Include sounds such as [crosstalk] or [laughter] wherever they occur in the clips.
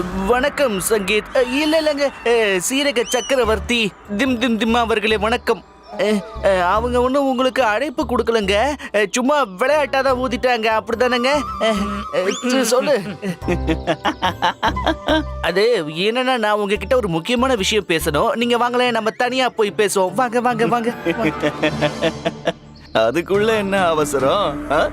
வணக்கம் சங்கீத். இல்லை இல்ல இல்லங்க. சீரக சக்கரவர்த்தி. திம் திம் திம் அவர்களே வணக்கம். அவங்க ஒன்றும் உங்களுக்கு அழைப்பு கொடுக்கலங்க. சும்மா விளையாட்டா தான் ஊதிட்டாங்க. அப்படிதானங்க? சொல்லு. அது என்னன்னா நான் உங்ககிட்ட ஒரு முக்கியமான விஷயம் பேசணும். நீங்க வாங்களேன் நம்ம தனியா போய் பேசுவோம். வாங்க வாங்க வாங்க. அதுக்குள்ள என்ன அவசரம்? ஆ?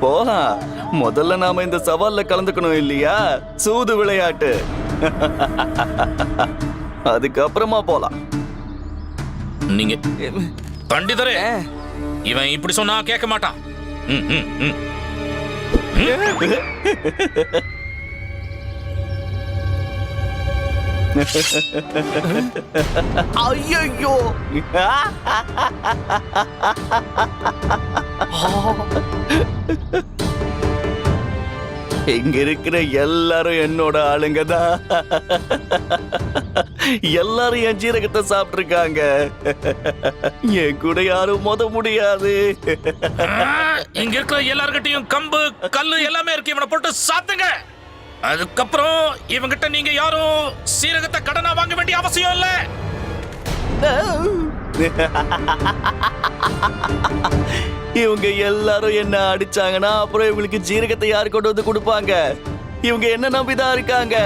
போலாம் முதல்ல நாம இந்த சவால்ல கலந்துக்கணும் இல்லையா? சூது விளையாட்டு. அதுக்கப்புறமா போலாம். நீங்க பண்டிதரே இவன் இப்படி சொன்னா கேட்க மாட்டான். ம், ம், ம். ஐயோ இங்க இருக்கிற எல்லாரும் என்னோட ஆளுங்க தான் எல்லாரும் என் ஜீரகத்தை சாப்பிட்டுருக்காங்க. என் கூட யாரும் மோத முடியாது. இங்க இருக்கிற எல்லார்கிட்டயும் கம்பு கல்லு எல்லாமே இருக்கு. இவனை போட்டு சாத்துங்க. அதுக்கப்புறம் இவங்கிட்ட நீங்க யாரும் சீரகத்தை கடனா வாங்க வேண்டிய அவசியம் இல்ல. இவங்க எல்லாரும் என்ன அடிச்சாங்கன்னா அப்புறம் இவங்களுக்கு ஜீரகத்தை யார் கொண்டு வந்து கொடுப்பாங்க? இவங்க என்ன நம்பிதான் இருக்காங்க?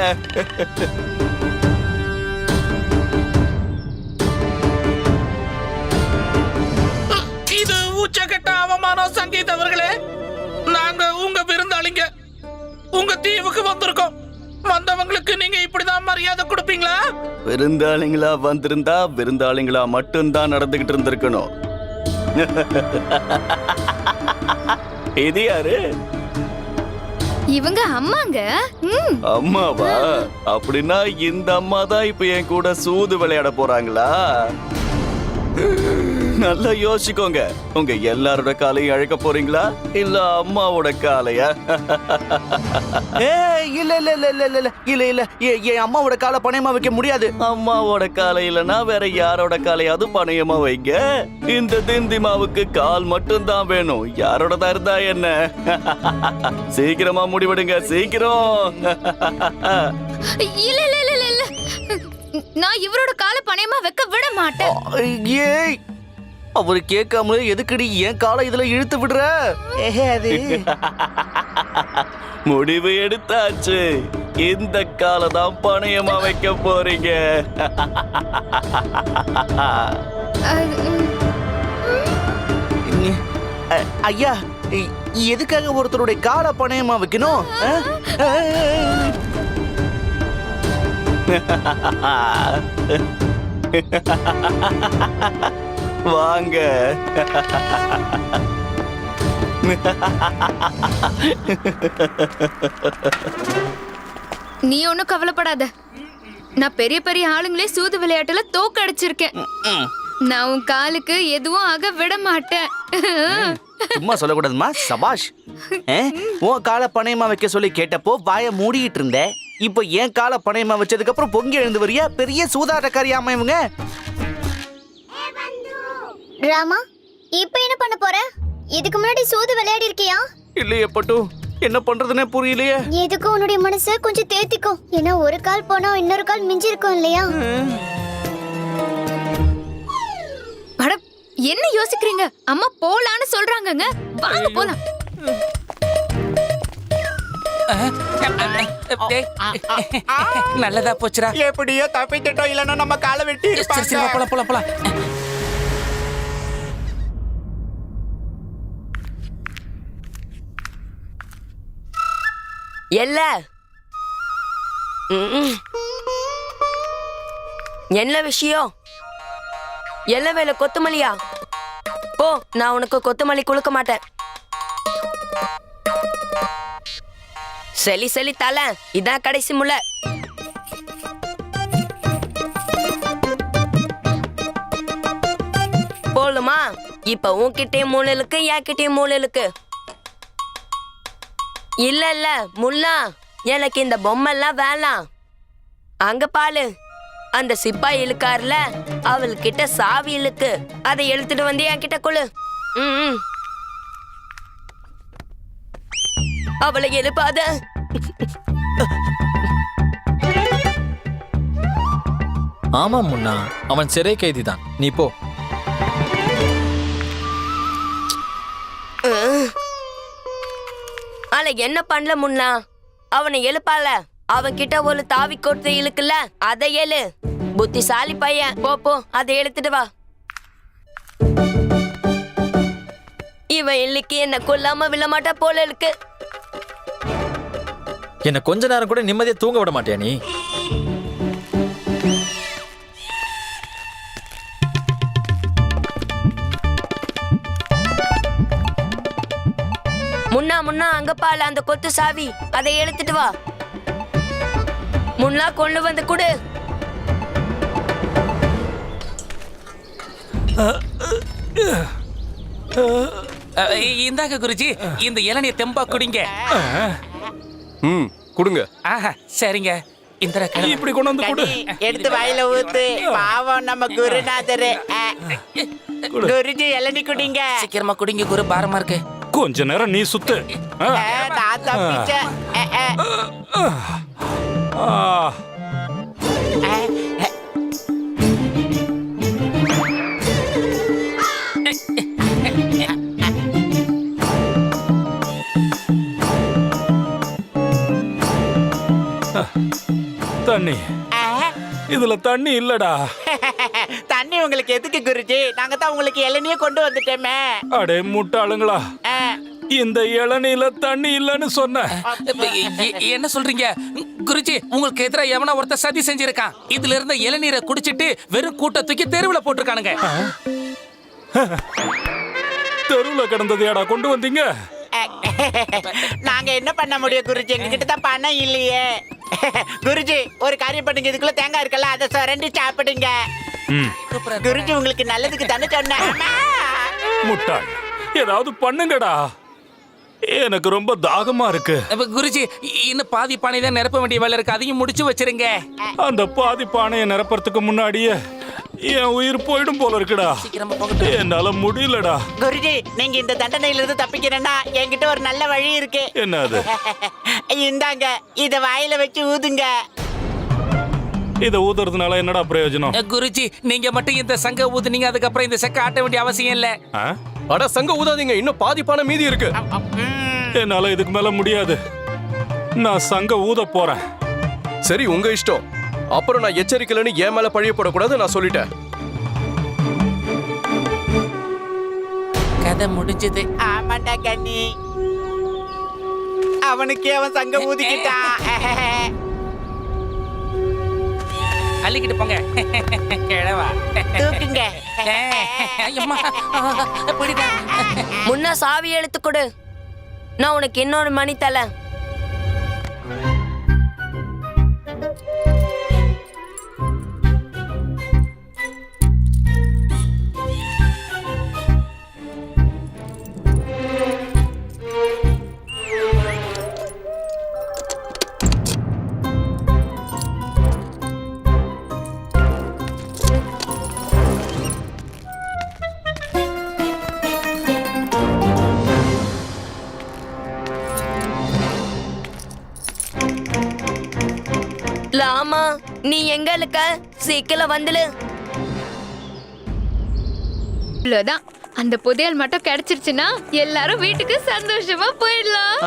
இது உச்சகட்ட அவமானம் சங்கீத் அவர்களே. நாங்க உங்க விருந்தாளிங்க. உங்க தீவுக்கு வந்திருக்கோம். வந்தவங்களுக்கு நீங்க இப்படிதான் மரியாதை கொடுப்பீங்களா? விருந்தாளிங்களா வந்திருந்தா விருந்தாளிங்களா மட்டும்தான் நடந்துகிட்டு இருந்திருக்கணும். இது யாரு? இவங்க அம்மாங்க. அம்மாவா? அப்படின்னா இந்த அம்மா தான் இப்ப என் கூட சூது விளையாட போறாங்களா? நல்லா யோசிக்கோங்க. உங்க எல்லாரோட காலையும் அழைக்க போறீங்களா? இல்ல அம்மாவோட காலையா? [laughs] ஏ இல்ல இல்ல இல்ல இல்ல இல்ல இல்ல இல்ல. என் அம்மாவோட காலை பணயமா வைக்க முடியாது. அம்மாவோட காலை இல்லைன்னா வேற யாரோட காலையாவது பணையமா வைங்க. இந்த திந்திமாவுக்கு கால் மட்டும்தான் வேணும். யாரோடதா இருந்தா என்ன? [laughs] சீக்கிரமா முடிவெடுங்க சீக்கிரம். [laughs] இல்ல இல்ல இல்ல இல்ல இல்ல. நான் இவரோட கால பணயமா வைக்க விட மாட்டேன். ஏய் அவரு கேட்காமலே எதுக்குடி என் காலை இதுல இழுத்து விடுற? அது. [laughs] முடிவு எடுத்தாச்சு. இந்த காலை தான் பணையமா வைக்க போறீங்க. ஐயா எதுக்காக ஒருத்தருடைய காலை பணயமா வைக்கணும்? ஆ, [laughs] வாங்க. நீ ஒன்னும் கவலைப்படாத. நான் பெரிய பெரிய ஆளுங்களே சூது விளையாட்டுல தோக்கடிச்சிருக்கேன். நான் உன் காலுக்கு எதுவும் ஆக விட மாட்டேன். சும்மா சொல்லக்கூடாதுமா சபாஷ்? உன் காலை பணயமா வைக்க சொல்லி கேட்டப்போ வாயை மூடிட்டு இருந்த இப்போ என் காலை பணயமா வச்சதுக்கு அப்புறம் பொங்கி எழுந்து வரியா? பெரிய சூதாட்டக்காரியாம இவங்க? ராமா இப்போ என்ன பண்ண போற? இதுக்கு முன்னாடி சூது விளையாடி இருக்கியா? இல்லையே பட்டு என்ன பண்றதுன்னே புரியலையே. எதுக்கு உன்னுடைய மனசை கொஞ்சம் தேத்திக்கும் ஏன்னா ஒரு கால் போனா இன்னொரு கால் மிஞ்சி இருக்கும் இல்லையா அட என்ன யோசிக்கிறீங்க? அம்மா போலான்னு சொல்றாங்கங்க. வாங்க போலாம். நல்லதா போச்சுடா. எப்படியோ தப்பிச்சிட்டோம் இல்லைன்னா நம்ம காலை வெட்டி போலாம் போலாம் போலாம். எல்ல. என்ன விஷயம்? என்ன வேலை கொத்துமல்லியா? போ நான் உனக்கு கொத்துமல்லி கொடுக்க மாட்டேன். சரி சரி தல. இதான் கடைசி முள்ள போலுமா இப்ப உன்கிட்டயும் மூணு இருக்கு என்கிட்டயும் மூணு இருக்கு இல்ல இல்ல முல்லா எனக்கு இந்த பொம்மெல்லாம் வேணாம். அங்க பாலு அந்த சிப்பாய் அவள் அவள்கிட்ட சாவி இழுக்கு அதை எடுத்துட்டு வந்து என் கிட்ட குழு ம். அவளை எழுப்பாத. ஆமாம் முன்னா. அவன் சிறை கைதி தான் நீ போ. என்ன பண்ணல முன்னா? அவனை எழுப்பால. அவன் கிட்ட ஒரு தாவி கொடுத்து இழுக்குல்ல அதை எழு. புத்திசாலி பையன். போ போ அதை எடுத்துட்டு வா. இவன் இன்னைக்கு என்ன கொல்லாம விழமாட்டா போல இருக்கு. என்ன கொஞ்ச நேரம் கூட நிம்மதியா தூங்க விட மாட்டியா நீ? முன்னா முன்னா அங்க பால அந்த கொத்து சாவி. அதை எடுத்துட்டு வா. முன்னா கொண்டு வந்து கொடு. இந்தாங்க குருஜி இந்த இளநிய தெம்பா குடிங்க. ம் கொடுங்க. ஆஹா சரிங்க. இந்த இப்படி கொண்டு வந்து கொடு. எடுத்து வாயில ஊத்து. பாவம் நம்ம குருநாதரு. குருஜி இளநி குடிங்க. சீக்கிரமா குடிங்க குரு பாரமா இருக்கு. கொஞ்ச நேரம் நீ சுத்து. நான் தப்பிச்சேன். தண்ணி. இதுல தண்ணி இல்லடா. தண்ணி உங்களுக்கு எதுக்கு குருஜி? நாங்க தான் உங்களுக்கு இளநியே கொண்டு வந்துட்டோமே. அடே முட்டாளுங்களா. இந்த இளநீல தண்ணி இல்லைன்னு சொன்ன. என்ன சொல்றீங்க? குருஜி உங்களுக்கு எதிரா எவனா ஒருத்த சதி செஞ்சிருக்கான். இதுல இருந்த இளநீரை குடிச்சிட்டு வெறும் கூட்ட தூக்கி தெருவுல போட்டிருக்கானுங்க. தெருவுல கிடந்ததையாடா கொண்டு வந்தீங்க? நாங்க என்ன பண்ண முடியும் குருஜி? எங்க கிட்ட தான் பணம் இல்லையே. குருஜி ஒரு காரியம் பண்ணுங்க. இதுக்குள்ள தேங்காய் இருக்குல்ல அதை சுரண்டி சாப்பிடுங்க. குருஜி உங்களுக்கு நல்லதுக்கு தானே அம்மா. முட்டாள். ஏதாவது பண்ணுங்கடா. எனக்கு ரொம்ப தாகமா இருக்கு. குருஜி இன்னும் பாதி பானை தான் நிரப்ப வேண்டிய வேலை இருக்கு. அதையும் முடிச்சு வச்சிருங்க. அந்த பாதி பானையை நிரப்புறதுக்கு முன்னாடியே என் உயிர் போயிடும் போல இருக்குடா. சீக்கிரமா போகட்டும். என்னால முடியலடா. குருஜி நீங்க இந்த தண்டனையில இருந்து தப்பிக்கணும்னா என்கிட்ட ஒரு நல்ல வழி இருக்கு. என்ன அது இந்தாங்க இத வாயில வச்சு ஊதுங்க. இத ஊதுறதுனால என்னடா பிரயோஜனம்? குருஜி நீங்க மட்டும் இந்த சங்க ஊதுனீங்க அதுக்கப்புறம் இந்த செக்க ஆட்ட வேண்டிய அவசியம் இல்ல? அட சங்க ஊதாதீங்க இன்னும் பாதி பானை மீதி இருக்கு. என்னால இதுக்கு மேல முடியாது. நான் சங்க ஊத போறேன். சரி உங்க இஷ்டம். அப்புறம் நான் எச்சரிக்கலைன்னு என் மேல பழிய போடக்கூடாது நான் சொல்லிட்டேன். கதை முடிஞ்சது. ஆமாண்டா கண்ணி. அவனுக்கே அவன் சங்க ஊதிக்கிட்டான். [laughs] அள்ளிக்கிட்டு போங்க. கிழவா. தூக்குங்க. ஐயம்மா பிடிடா முன்னா சாவி எடுத்து கொடு. நான் உனக்கு இன்னொரு மணி தலை லாமா நீ எங்க இருக்க சீக்கிரம் வந்துடு. இவ்வளவுதான். அந்த புதையல் மட்டும் கிடைச்சிருச்சுன்னா எல்லாரும் வீட்டுக்கு சந்தோஷமா போயிடலாம்.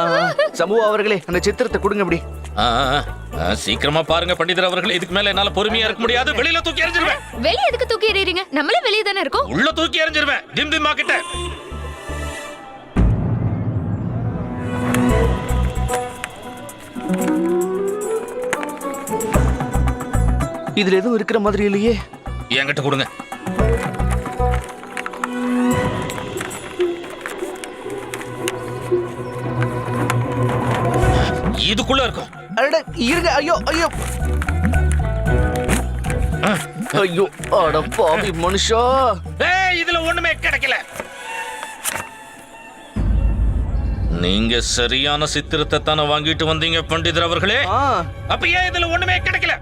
சமூக அவர்களே அந்த சித்திரத்தை கொடுங்க அப்படி. சீக்கிரமா பாருங்க பண்டிதர் அவர்கள். இதுக்கு மேல என்னால பொறுமையா இருக்க முடியாது. வெளியில தூக்கி எறிஞ்சிருவேன். வெளிய எதுக்கு தூக்கி எறியறீங்க? நம்மளே வெளியே தானே இருக்கோம். உள்ள தூக்கி எறிஞ்சிருவேன். திம் திம்மா கிட்ட. இதுல எதுவும் இருக்கிற மாதிரி இல்லையே. என்கிட்ட கொடுங்க. இதுக்குள்ள இருக்கும். இருங்க ஐயோ ஐயோ. ஐயோ அட பாவி மனுஷா. ஏய் இதுல ஒண்ணுமே கிடைக்கல. நீங்க சரியான சித்திரத்தை தானே வாங்கிட்டு வந்தீங்க பண்டிதர் அவர்களே? அப்ப ஏன் இதுல ஒண்ணுமே கிடைக்கல?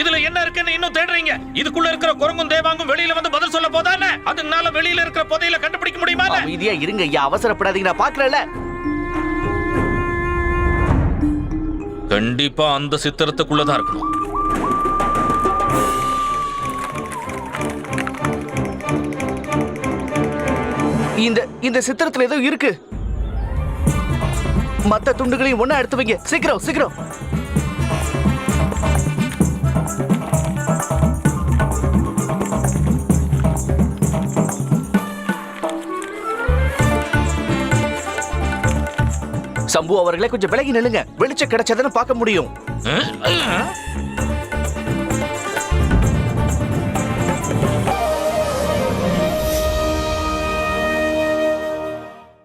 இதுல என்ன இருக்குன்னு இன்னும் தேடுறீங்க? இதுக்குள்ள இருக்கிற குரங்கும் தேவாங்கும் வெளியில வந்து பதில் சொல்ல போதானே அதனால வெளியில இருக்கிற புதையில கண்டுபிடிக்க முடியுமா அமைதியா இருங்க ஐயா. அவசரப்படாதீங்க. நான் பாக்குறேன்ல கண்டிப்பா அந்த சித்திரத்துக்குள்ளதான் இருக்கணும். இந்த இந்த சித்திரத்துல ஏதோ இருக்கு. மத்த துண்டுகளையும் ஒண்ணா எடுத்து வைங்க. சீக்கிரம் சீக்கிரம். சம்பு அவர்களை கொஞ்சம் விலகி நில்லுங்க. வெளிச்சம் கிடைச்சதுன்னு பார்க்க முடியும்.